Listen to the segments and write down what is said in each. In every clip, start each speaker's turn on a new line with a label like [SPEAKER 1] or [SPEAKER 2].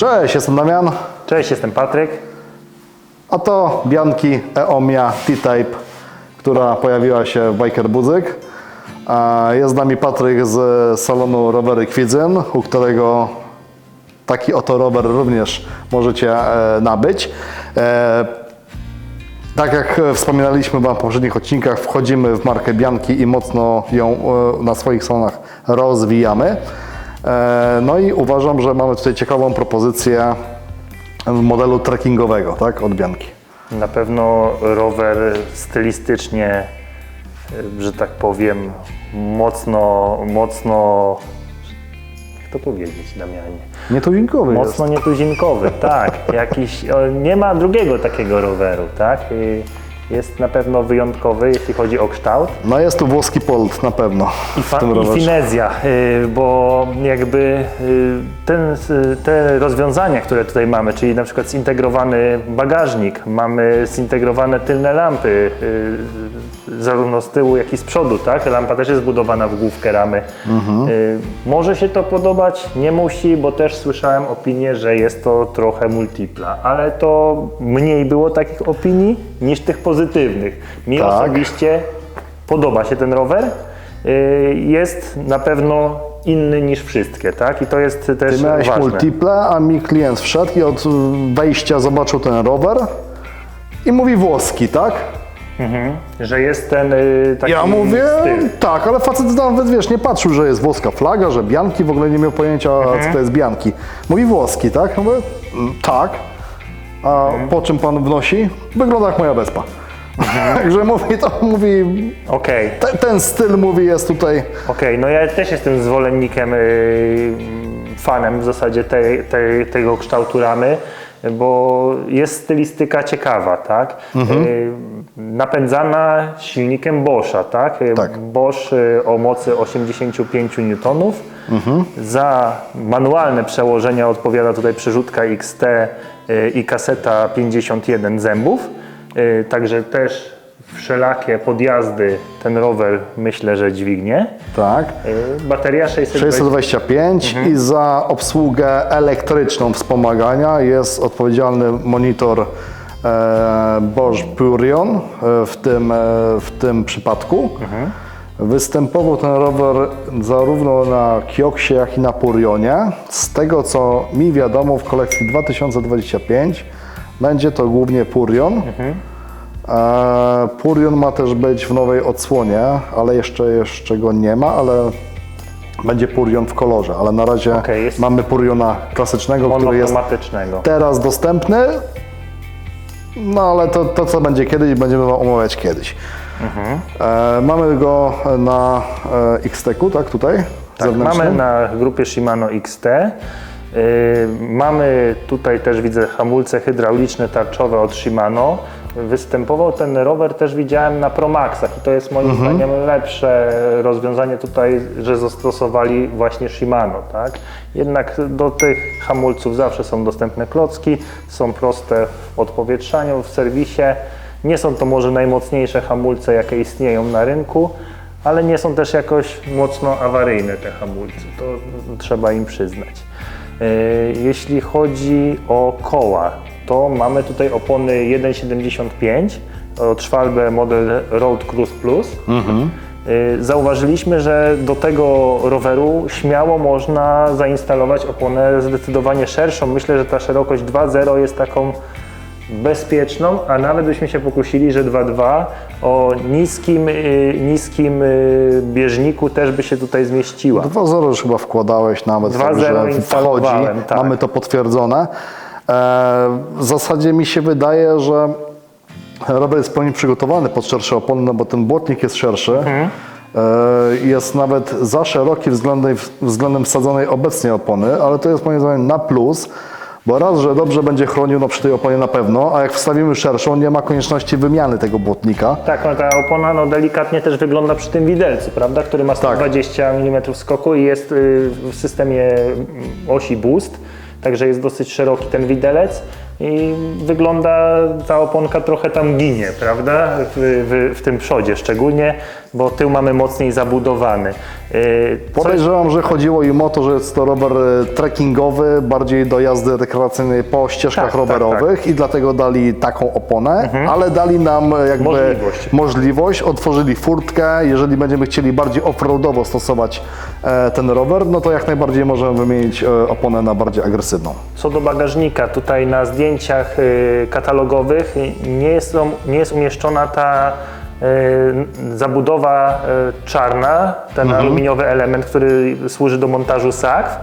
[SPEAKER 1] Cześć, jestem Damian,
[SPEAKER 2] Cześć, jestem Patryk.
[SPEAKER 1] a to Bianki Eomia T-Type, która pojawiła się w Biker Budzyk. Jest z nami Patryk z salonu Rowery Kwidzyn, u którego taki oto rower również możecie e, nabyć. E, Tak jak wspominaliśmy Wam w poprzednich odcinkach, wchodzimy w markę Bianki i mocno ją e, na swoich salonach rozwijamy. E, No i uważam, że mamy tutaj ciekawą propozycję modelu trekkingowego, tak, od Bianki.
[SPEAKER 2] Na pewno rower stylistycznie, y, że tak powiem, mocno, mocno, jak to powiedzieć, Damianie?
[SPEAKER 1] Nietuzinkowy jest.
[SPEAKER 2] Mocno nietuzinkowy, tak. Jakiś, nie ma drugiego takiego roweru, tak? Jest na pewno wyjątkowy, jeśli chodzi o kształt.
[SPEAKER 1] No jest tu włoski polt na pewno
[SPEAKER 2] I,
[SPEAKER 1] w
[SPEAKER 2] fa- i finezja, y, bo jakby y, ten, y, te rozwiązania, które tutaj mamy, czyli na przykład zintegrowany bagażnik, mamy zintegrowane tylne lampy, zarówno z tyłu, jak i z przodu, tak? Lampa też jest zbudowana w główkę ramy. Y, Może się to podobać, nie musi, bo też słyszałem opinię, że jest to trochę multipla, ale to mniej było takich opinii niż tych pozytywnych. Mi
[SPEAKER 1] Tak.
[SPEAKER 2] osobiście podoba się ten rower. Y, Jest na pewno inny niż wszystkie, tak? I to jest też
[SPEAKER 1] Ty miałeś
[SPEAKER 2] ważne.
[SPEAKER 1] multiple, a mi klient wszedł i od wejścia zobaczył ten rower i mówi włoski, tak?
[SPEAKER 2] Że jest ten y, taki
[SPEAKER 1] Ja mówię,
[SPEAKER 2] styl.
[SPEAKER 1] tak, ale facet nawet, wiesz, nie patrzył, że jest włoska flaga, że Bianki, w ogóle nie miał pojęcia,
[SPEAKER 2] Mhm.
[SPEAKER 1] co to jest Bianki. Mówi włoski, tak? Mówię, "Mm, tak. A
[SPEAKER 2] Mhm.
[SPEAKER 1] po czym pan wnosi? Wygląda jak moja wespa.
[SPEAKER 2] Mhm.
[SPEAKER 1] Także mówi, to mówi,
[SPEAKER 2] Okej,
[SPEAKER 1] te, ten styl mówi jest tutaj,
[SPEAKER 2] okej, no ja też jestem zwolennikiem, y, fanem w zasadzie tej, tej, tego kształtu ramy, bo jest stylistyka ciekawa, tak? Y, napędzana silnikiem Boscha, tak? Y,
[SPEAKER 1] Tak.
[SPEAKER 2] Bosch y, o mocy 85 N. Za manualne przełożenia odpowiada tutaj przerzutka XT y, i kaseta 51 zębów. Y, Także też wszelakie podjazdy ten rower myślę, że dźwignie.
[SPEAKER 1] tak.
[SPEAKER 2] Y, Bateria 620
[SPEAKER 1] 625
[SPEAKER 2] Mhm.
[SPEAKER 1] i za obsługę elektryczną wspomagania jest odpowiedzialny monitor e, Bosch Purion e, w tym, e, w tym przypadku.
[SPEAKER 2] Mhm.
[SPEAKER 1] Występował ten rower zarówno na Kioksie, jak i na Purionie. Z tego co mi wiadomo w kolekcji 2025 będzie to głównie Purion.
[SPEAKER 2] Mhm.
[SPEAKER 1] E, Purion ma też być w nowej odsłonie, ale jeszcze, jeszcze go nie ma, ale będzie Purion w kolorze, ale na razie
[SPEAKER 2] Okej, jest-
[SPEAKER 1] mamy Puriona klasycznego, który jest
[SPEAKER 2] monochromatycznego.
[SPEAKER 1] teraz dostępny. No ale to, to co będzie kiedyś, będziemy wam omawiać kiedyś. E, mamy go na e, X-Teku, tak tutaj?
[SPEAKER 2] Tak, mamy na grupie Shimano XT. Yy, mamy tutaj też widzę hamulce hydrauliczne tarczowe od Shimano. Występował ten rower też widziałem na Promaxach i to jest moim
[SPEAKER 1] Mhm.
[SPEAKER 2] zdaniem lepsze rozwiązanie tutaj, że zastosowali właśnie Shimano, tak? Jednak do tych hamulców zawsze są dostępne klocki, są proste w odpowietrzaniu, w serwisie. Nie są to może najmocniejsze hamulce, jakie istnieją na rynku, ale nie są też jakoś mocno awaryjne te hamulce, to trzeba im przyznać. Yy, Jeśli chodzi o koła, to mamy tutaj opony 1,75 od Schwalbe model Road Cruise Plus. Yy, Zauważyliśmy, że do tego roweru śmiało można zainstalować oponę zdecydowanie szerszą. Myślę, że ta szerokość 2.0 jest taką bezpieczną, a nawet byśmy się pokusili, że 2.2 o niskim, y, niskim y, bieżniku też by się tutaj zmieściła.
[SPEAKER 1] 2.0 już chyba wkładałeś nawet,
[SPEAKER 2] 2.0
[SPEAKER 1] także wchodzi,
[SPEAKER 2] instalowałem, tak.
[SPEAKER 1] mamy to potwierdzone. E, w zasadzie mi się wydaje, że rower jest w pełni przygotowany pod szersze opony, no bo ten błotnik jest szerszy.
[SPEAKER 2] Mhm.
[SPEAKER 1] E, jest nawet za szeroki względem, względem wsadzonej obecnie opony, ale to jest moim zdaniem na plus, bo raz, że dobrze będzie chronił no przy tej oponie na pewno, a jak wstawimy szerszą, nie ma konieczności wymiany tego błotnika.
[SPEAKER 2] Tak, no ta opona no, delikatnie też wygląda przy tym widelcu, prawda, który ma 120 mm skoku i jest y, w systemie osi boost, także jest dosyć szeroki ten widelec. I wygląda ta oponka trochę tam ginie, prawda? W, w, w tym przodzie szczególnie, bo tył mamy mocniej zabudowany. Yy, co-
[SPEAKER 1] Podejrzewam, że chodziło im o to, że jest to rower e, trekkingowy, bardziej do jazdy rekreacyjnej po ścieżkach
[SPEAKER 2] Tak, tak,
[SPEAKER 1] rowerowych i dlatego dali taką oponę, ale dali nam e, jakby
[SPEAKER 2] Możliwość.
[SPEAKER 1] możliwość, otworzyli furtkę, jeżeli będziemy chcieli bardziej offroadowo stosować e, ten rower, no to jak najbardziej możemy wymienić e, oponę na bardziej agresywną.
[SPEAKER 2] Co do bagażnika, tutaj na zdjęciach y, katalogowych nie jest, nie jest umieszczona ta y, zabudowa y, czarna, ten aluminiowy element, który służy do montażu sakw.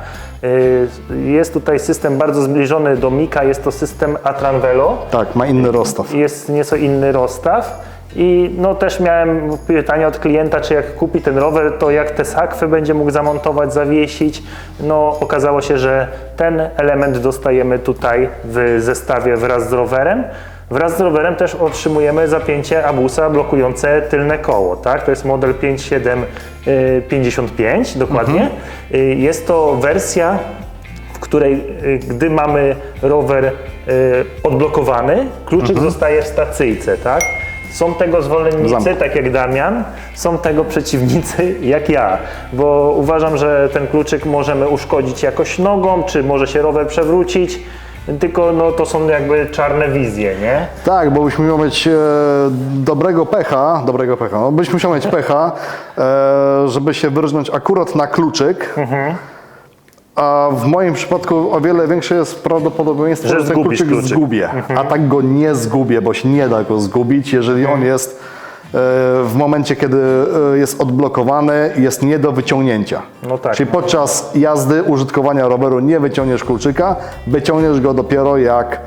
[SPEAKER 2] Jest tutaj system bardzo zbliżony do Mika, jest to system Atranvelo.
[SPEAKER 1] Tak, ma inny rozstaw.
[SPEAKER 2] Jest nieco inny rozstaw. I no też miałem pytanie od klienta, czy jak kupi ten rower, to jak te sakwy będzie mógł zamontować, zawiesić. No okazało się, że ten element dostajemy tutaj w zestawie wraz z rowerem. Wraz z rowerem też otrzymujemy zapięcie abusa blokujące tylne koło, tak? To jest model 5755 dokładnie. Y, Jest to wersja w której y, gdy mamy rower y, odblokowany, kluczyk zostaje w stacyjce, tak? Są tego zwolennicy,
[SPEAKER 1] Zamku.
[SPEAKER 2] tak jak Damian, są tego przeciwnicy, jak ja, bo uważam, że ten kluczyk możemy uszkodzić jakoś nogą, czy może się rower przewrócić, tylko no, to są jakby czarne wizje, nie?
[SPEAKER 1] Tak, bo byśmy miał mieć e, dobrego pecha, dobrego pecha, no byśmy musiał mieć pecha, e, żeby się wyrżnąć akurat na kluczyk. A w moim przypadku o wiele większe jest prawdopodobieństwo,
[SPEAKER 2] Że
[SPEAKER 1] że, ten kluczyk,
[SPEAKER 2] kluczyk.
[SPEAKER 1] zgubię. A tak go nie zgubię, bo się nie da go zgubić, jeżeli on jest e, w momencie, kiedy e, jest odblokowany, jest nie do wyciągnięcia.
[SPEAKER 2] No tak.
[SPEAKER 1] Czyli podczas jazdy, użytkowania roweru nie wyciągniesz kluczyka, wyciągniesz go dopiero jak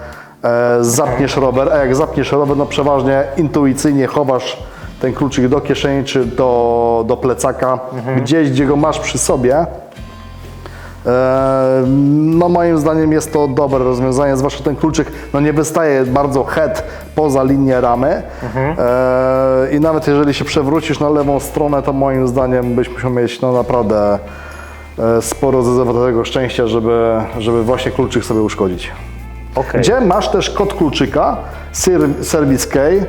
[SPEAKER 1] e, zapniesz rower, a jak zapniesz rower, no przeważnie intuicyjnie chowasz ten kluczyk do kieszeni czy do, do plecaka, gdzieś, gdzie go masz przy sobie. E, No moim zdaniem jest to dobre rozwiązanie, zwłaszcza ten kluczyk no nie wystaje bardzo head poza linię ramy E, i nawet jeżeli się przewrócisz na lewą stronę, to moim zdaniem byś musiał mieć no naprawdę e, sporo zezawodowego szczęścia, żeby, żeby właśnie kluczyk sobie uszkodzić.
[SPEAKER 2] Okej.
[SPEAKER 1] Gdzie masz też kod kluczyka, ser- Service Key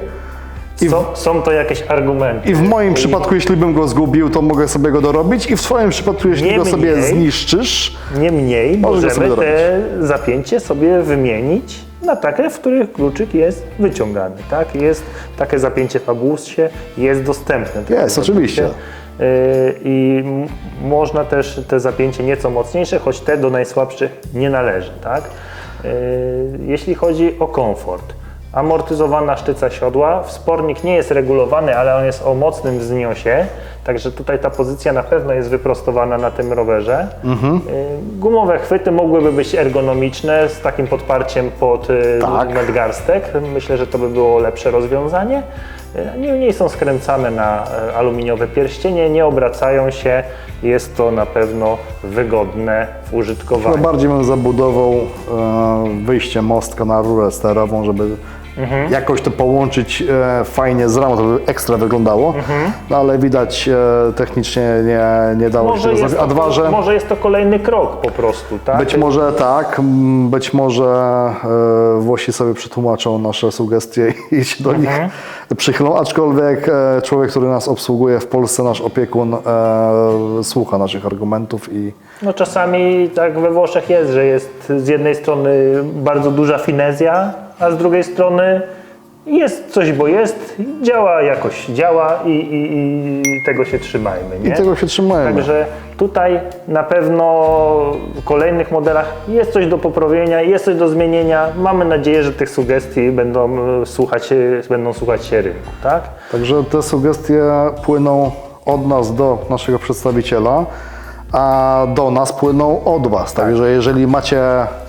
[SPEAKER 2] Są, są to jakieś argumenty.
[SPEAKER 1] i w moim przypadku, jeśli bym go zgubił, to mogę sobie go dorobić i w Twoim przypadku, jeśli
[SPEAKER 2] Nie
[SPEAKER 1] go sobie
[SPEAKER 2] mniej.
[SPEAKER 1] zniszczysz,
[SPEAKER 2] Niemniej
[SPEAKER 1] Możesz go sobie
[SPEAKER 2] możemy te zapięcie sobie wymienić na takie, w których kluczyk jest wyciągany. Tak? Jest takie zapięcie w abusie, jest dostępne. takie
[SPEAKER 1] Jest,
[SPEAKER 2] zapięcie.
[SPEAKER 1] oczywiście.
[SPEAKER 2] Yy, I m- można też te zapięcie nieco mocniejsze, choć te do najsłabszych nie należy. Tak? Yy, Jeśli chodzi o komfort, amortyzowana sztyca siodła, wspornik nie jest regulowany, ale on jest o mocnym wzniosie, także tutaj ta pozycja na pewno jest wyprostowana na tym rowerze.
[SPEAKER 1] Mhm.
[SPEAKER 2] Y, Gumowe chwyty mogłyby być ergonomiczne z takim podparciem pod y,
[SPEAKER 1] Tak.
[SPEAKER 2] nadgarstek. Myślę, że to by było lepsze rozwiązanie. Y, Niemniej są skręcane na aluminiowe pierścienie, nie obracają się. Jest to na pewno wygodne w
[SPEAKER 1] no
[SPEAKER 2] użytkowaniu.
[SPEAKER 1] bardziej bym zabudował e, wyjście mostka na rurę sterową, żeby
[SPEAKER 2] Mhm.
[SPEAKER 1] jakoś to połączyć e, fajnie z ramą, to by ekstra wyglądało, no ale widać e, technicznie nie, nie dało się
[SPEAKER 2] Może jest,
[SPEAKER 1] zrobić. A dwa, że
[SPEAKER 2] to, może jest to kolejny krok po prostu, tak?
[SPEAKER 1] być może tak, m, być może e, Włosi sobie przetłumaczą nasze sugestie i się do nich
[SPEAKER 2] Mhm.
[SPEAKER 1] przychylą, aczkolwiek e, człowiek, który nas obsługuje w Polsce, nasz opiekun, e, słucha naszych argumentów i
[SPEAKER 2] No czasami tak we Włoszech jest, że jest z jednej strony bardzo duża finezja, a z drugiej strony jest coś, bo jest, działa jakoś działa i, i, i tego się trzymajmy. Nie?
[SPEAKER 1] I tego się trzymajmy.
[SPEAKER 2] Także tutaj na pewno w kolejnych modelach jest coś do poprawienia, jest coś do zmienienia. Mamy nadzieję, że tych sugestii będą e, słuchać, e, będą słuchać się rynku. Tak?
[SPEAKER 1] Także te sugestie płyną od nas do naszego przedstawiciela, a do nas płyną od Was. Także jeżeli macie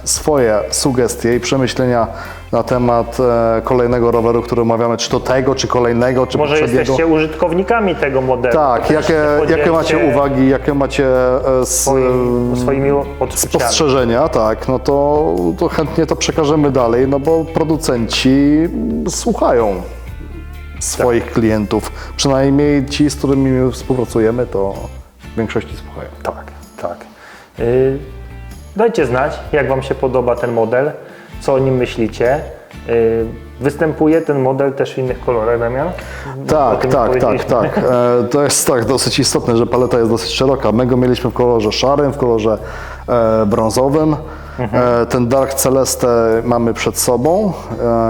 [SPEAKER 1] swoje sugestie i przemyślenia na temat e, kolejnego roweru, który omawiamy, czy to tego, czy kolejnego, czy
[SPEAKER 2] Może
[SPEAKER 1] poprzedniego.
[SPEAKER 2] jesteście użytkownikami tego modelu.
[SPEAKER 1] Tak,
[SPEAKER 2] też
[SPEAKER 1] jakie, jakie macie uwagi, jakie macie e,
[SPEAKER 2] Swoim, swoimi odczuciami.
[SPEAKER 1] spostrzeżenia, tak, no to, to chętnie to przekażemy dalej, no bo producenci słuchają swoich
[SPEAKER 2] Tak.
[SPEAKER 1] klientów. Przynajmniej ci, z którymi współpracujemy, to w większości słuchają.
[SPEAKER 2] Tak, tak. Y, Dajcie znać, jak Wam się podoba ten model. co o nim myślicie. Y, Występuje ten model też w innych kolorach, Damian?
[SPEAKER 1] Tak, tak, tak, tak. E, to jest tak dosyć istotne, że paleta jest dosyć szeroka. My go mieliśmy w kolorze szarym, w kolorze e, brązowym. E, ten Dark Celeste mamy przed sobą.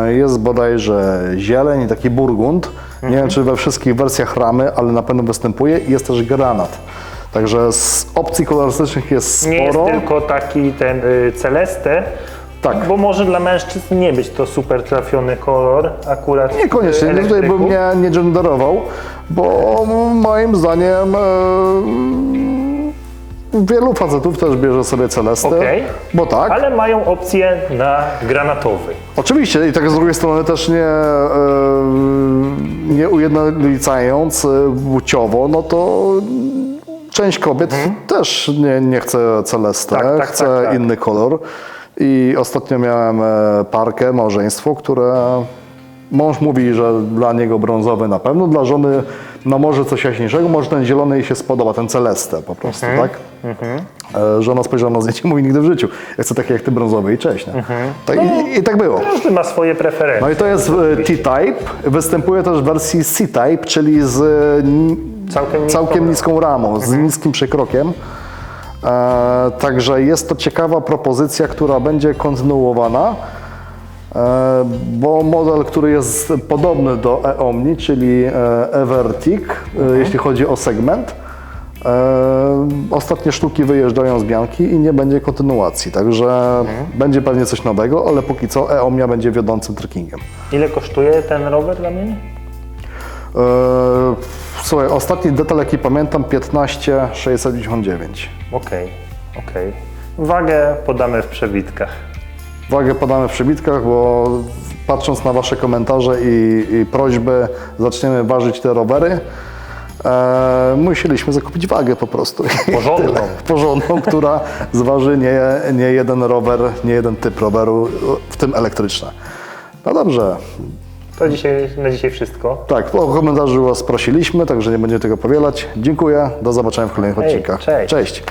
[SPEAKER 1] Jest bodajże zieleń i taki burgund. Nie wiem, czy we wszystkich wersjach ramy, ale na pewno występuje. Jest też granat. Także z opcji kolorystycznych jest
[SPEAKER 2] Nie jest
[SPEAKER 1] sporo.
[SPEAKER 2] tylko taki ten y, Celeste,
[SPEAKER 1] Tak.
[SPEAKER 2] bo może dla mężczyzn nie być to super trafiony kolor akurat
[SPEAKER 1] Niekoniecznie, nie, tutaj bym nie, nie genderował, bo moim zdaniem e, wielu facetów też bierze sobie Celestę,
[SPEAKER 2] Okej.
[SPEAKER 1] bo tak.
[SPEAKER 2] Ale mają opcję na granatowy.
[SPEAKER 1] Oczywiście i tak z drugiej strony też nie, e, nie ujednolicając e, płciowo, no to część kobiet też nie, nie chce Celestę,
[SPEAKER 2] Mhm. Tak, tak,
[SPEAKER 1] chce
[SPEAKER 2] tak, tak.
[SPEAKER 1] inny kolor. I ostatnio miałem e, parkę, małżeństwo, które mąż mówi, że dla niego brązowy na pewno, dla żony no może coś jaśniejszego, może ten zielony jej się spodoba, ten Celestę po prostu,
[SPEAKER 2] Mhm.
[SPEAKER 1] tak? E, Żona spojrzała na zdjęcie i mówi nigdy w życiu. Ja chcę takie jak ty brązowy i cześć. Nie? Tak, i, I tak było.
[SPEAKER 2] Każdy ma swoje preferencje.
[SPEAKER 1] No i to jest e, T-Type. Występuje też w wersji C-Type, czyli z
[SPEAKER 2] Całkiem niską
[SPEAKER 1] całkiem
[SPEAKER 2] ramą.
[SPEAKER 1] niską ramą, z niskim przekrokiem. E, także jest to ciekawa propozycja, która będzie kontynuowana, e, bo model, który jest podobny do e-Omni, czyli e, Evertic, e, jeśli chodzi o segment, e, ostatnie sztuki wyjeżdżają z Bianki i nie będzie kontynuacji, także będzie pewnie coś nowego, ale póki co e-Omnia będzie wiodącym trekkingiem.
[SPEAKER 2] Ile kosztuje ten rower dla mnie?
[SPEAKER 1] E, Słuchaj, ostatni detal jaki pamiętam 15 699.
[SPEAKER 2] Okej, okej. Wagę podamy w przebitkach.
[SPEAKER 1] Wagę podamy w przybitkach, bo patrząc na Wasze komentarze i, i prośby, zaczniemy ważyć te rowery. E, musieliśmy zakupić wagę po prostu.
[SPEAKER 2] Porządną.
[SPEAKER 1] Porządną, która zważy nie, nie jeden rower, nie jeden typ roweru, w tym elektryczne. No dobrze,
[SPEAKER 2] To dzisiaj, na dzisiaj wszystko.
[SPEAKER 1] tak, o komentarzu Was prosiliśmy, także nie będziemy tego powielać. Dziękuję, do zobaczenia w kolejnych
[SPEAKER 2] Hej,
[SPEAKER 1] odcinkach.
[SPEAKER 2] cześć.
[SPEAKER 1] cześć.